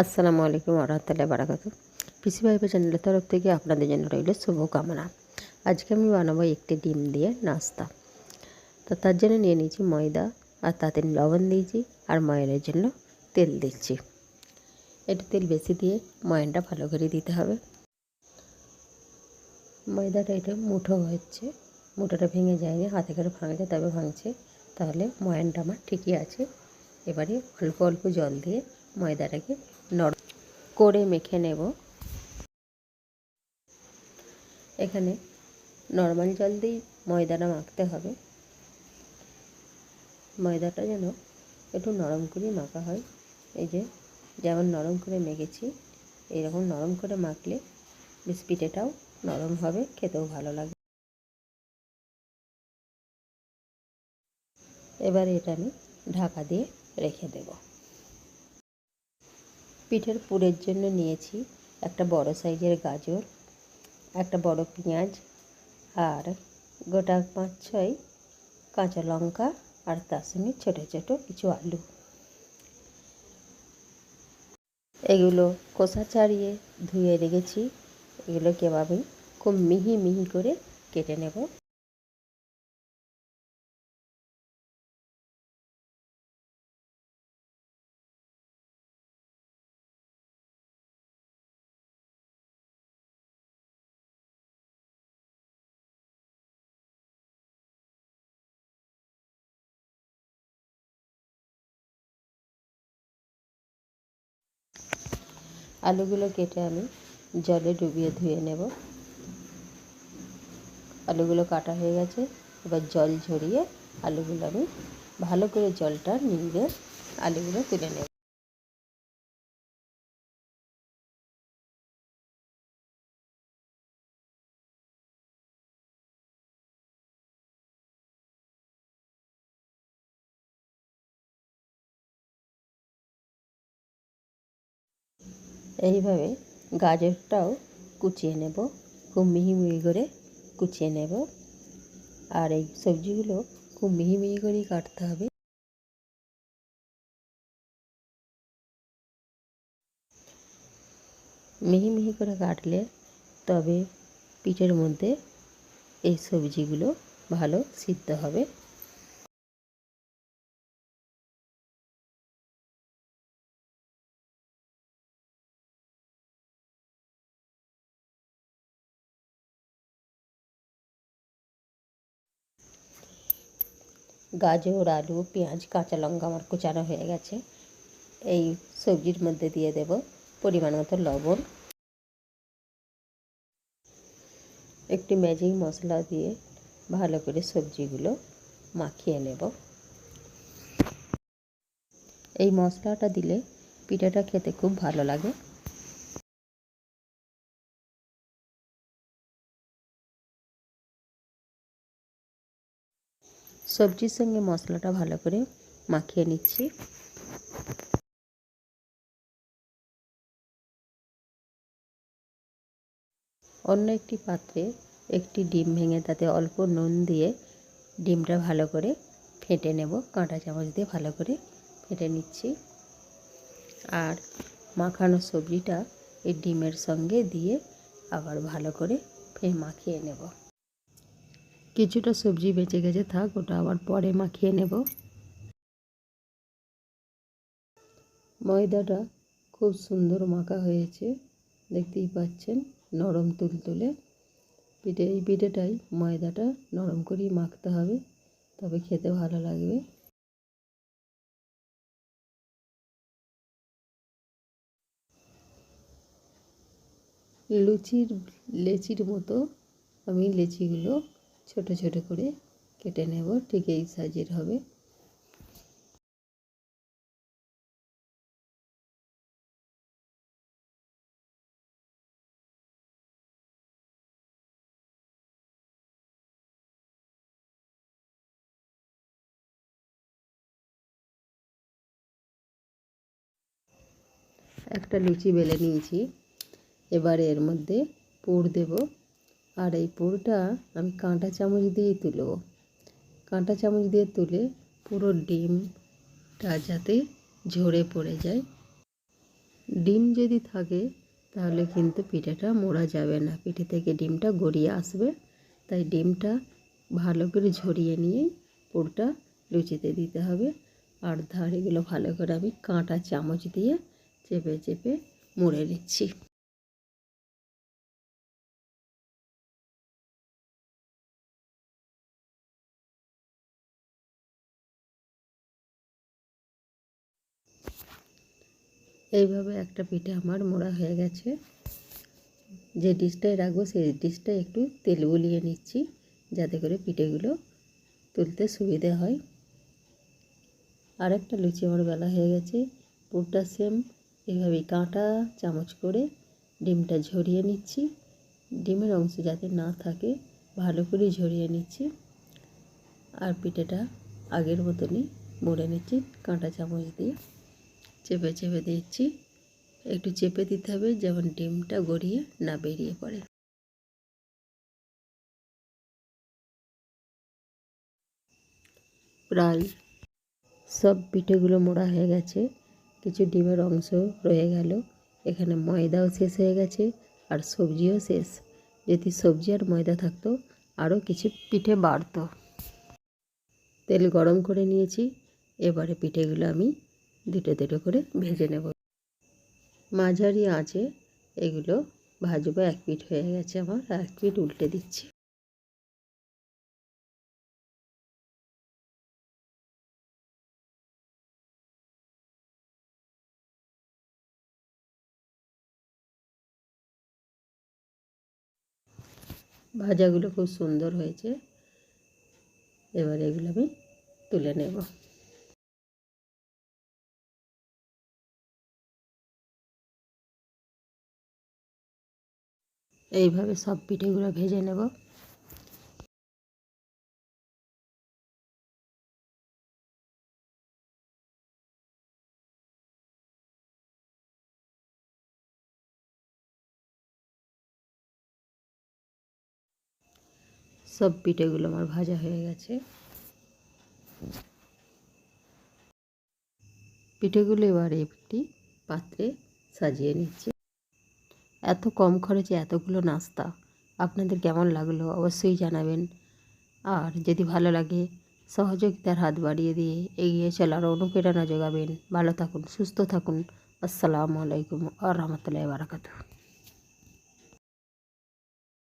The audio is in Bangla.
আসসালামু আলাইকুম আরহামতুল্লাহ বারাকাতু পিসি ভাইবা চ্যানেলের তরফ থেকে আপনাদের জন্য রইল শুভকামনা। আজকে আমি বানাবো একটি ডিম দিয়ে নাস্তা। তো তার জন্য নিয়ে নিয়েছি ময়দা আর তাতে লবণ দিয়েছি আর ময়নের জন্য তেল দিচ্ছি। একটু তেল বেশি দিয়ে ময়নটা ভালো করে দিতে হবে। ময়দাটা এটা মুঠো হচ্ছে। মুঠোটা ভেঙে যায়নি, হাতে করে ভাঙছে, তবে ভাঙছে। তাহলে ময়নটা আমার ঠিকই আছে। এবারে অল্প অল্প জল দিয়ে ময়দাটাকে করে মেখে নেব। এখানে নর্মাল জল দিয়ে ময়দাটা মাখতে হবে। ময়দাটা যেন একটু নরম করে মাখা হয়। এই যে, যেমন নরম করে মেখেছি এইরকম নরম করে মাখলে বেশ পিঠেটাও নরম হবে, খেতেও ভালো লাগবে। এবার এটা আমি ঢাকা দিয়ে রেখে দেবো। পিঠের পুরের জন্য নিয়েছি একটা বড় সাইজের গাজর, একটা বড় পেঁয়াজ আর গোটা পাঁচ ছয় কাঁচা লঙ্কা আর তার সঙ্গে ছোটো ছোটো কিছু আলু। এগুলো খোসা ছাড়িয়ে ধুয়ে রেখেছি। এগুলোকে আমি খুব মিহি মিহি করে কেটে নেব। আলুগুলো কেটে আমি জলে ডুবিয়ে ধুয়ে নেব। আলুগুলো কাটা হয়ে গেছে। এবার জল ঝরিয়ে আলুগুলো আমি ভালো করে জলটা নিয়ে আলুগুলো তুলে নেব। এইভাবে গাজরটাও কুচিয়ে নেব। খুব মিহি মিহি করে কুচিয়ে নেব। আর এই সবজিগুলো খুব মিহি মিহি করেই কাটতে হবে। মিহি মিহি করে কাটলে তবে পিঠের মধ্যে এই সবজিগুলো ভালো সিদ্ধ হবে। গাজর, আলু, পেঁয়াজ, কাঁচা লঙ্কা আমার কুচানো হয়ে গেছে। এই সবজির মধ্যে দিয়ে দেব পরিমাণ মতো লবণ। একটি ম্যাজিক মশলা দিয়ে ভালো করে সবজিগুলো মাখিয়ে নেব। এই মশলাটা দিলে পিঠাটা খেতে খুব ভালো লাগে। সবজির সঙ্গে মশলাটা ভালো করে মাখিয়ে নিচ্ছি। অন্য একটি পাত্রে একটি ডিম ভেঙে তাতে অল্প নুন দিয়ে ডিমটা ভালো করে ফেটে নেব। কাঁটা চামচ দিয়ে ভালো করে ফেটে নিচ্ছি। আর মাখানো সবজিটা এই ডিমের সঙ্গে দিয়ে আবার ভালো করে ফের মাখিয়ে নেব। কিছুটা সবজি বেঁচে গেছে, থাক, ওটা আবার পরে মাখিয়ে নেব। ময়দাটা খুব সুন্দর মাখা হয়েছে, দেখতেই পাচ্ছেন, নরম তুলতুলে। পিঠে, এই পিঠেটাই ময়দাটা নরম করেই মাখতে হবে, তবে খেতে ভালো লাগবে। লুচির, লেচির মতো আমি লেচিগুলো ছোট ছোট করে কেটে নেব, ঠিক এই সাইজের হবে। একটা লুচি বেলে নিয়েছি, এবার এর মধ্যে পুর দেব। আর এই পুরোটা আমি কাঁটা চামচ দিয়েই তুলব। কাঁটা চামচ দিয়ে তুলে পুরো ডিমটা যাতে ঝরে পড়ে যায়। ডিম যদি থাকে, তাহলে কিন্তু পিঠেটা মোড়া যাবে না। পিঠে থেকে ডিমটা গড়িয়ে আসবে। তাই ডিমটা ভালো করে ঝরিয়ে নিয়ে পুরটা লুচিতে দিতে হবে। আর ধারেগুলো ভালো করে আমি কাঁটা চামচ দিয়ে চেপে চেপে মুড়ে নিচ্ছি। এইভাবে একটা পিঠে আমার মোড়া হয়ে গেছে। যে ডিশটায় রাখব, সেই ডিশটায় একটু তেল গুলিয়ে নিচ্ছি, যাতে করে পিঠেগুলো তুলতে সুবিধে হয়। আর একটা লুচি আমার বেলা হয়ে গেছে। পুরটা সেম এভাবে কাঁটা, চামচ করে ডিমটা ঝরিয়ে নিচ্ছি। ডিমের অংশ যাতে না থাকে, ভালো করে ঝরিয়ে নিচ্ছি। আর পিঠেটা আগের মতনই মুড়ে নিচ্ছি, কাঁটা চামচ দিয়ে। চেপে চেপে দিচ্ছি। একটু চেপে দিতে হবে যেমন ডিমটা গড়িয়ে না বেরিয়ে পড়ে। প্রায় সব পিঠেগুলো মোড়া হয়ে গেছে। কিছু ডিমের অংশ রয়ে গেল। এখানে ময়দাও শেষ হয়ে গেছে আর সবজিও শেষ। যদি সবজি আর ময়দা থাকতো, আরও কিছু পিঠে বাড়তো। তেল গরম করে নিয়েছি। এবারে পিঠেগুলো আমি দুটো দুটো করে ভেজে নেব। মাঝারি আঁচে এগুলো ভাজবো, এক পিঠ হয়ে গেছে আমার এক পিঠ উল্টে দিচ্ছি। ভাজাগুলো খুব সুন্দর হয়েছে। এবার এগুলো আমি তুলে নেব। এইভাবে সব পিঠেগুলো ভেজে নেব। সব পিঠেগুলো আমার ভাজা হয়ে গেছে। পিঠেগুলো এবার একটি পাত্রে সাজিয়ে নিচ্ছি। এত কম খরচে এতগুলো নাস্তা? আপনাদের কেমন লাগল অবশ্যই জানাবেন। আর যদি ভালো লাগে, সহযোগিতার হাত বাড়িয়ে দিয়ে এগিয়ে চলার অনুপ্রেরণা যোগাবেন। ভালো থাকুন, সুস্থ থাকুন। আসসালামু আলাইকুম আ রহমতুল্লাহ বারাকাতু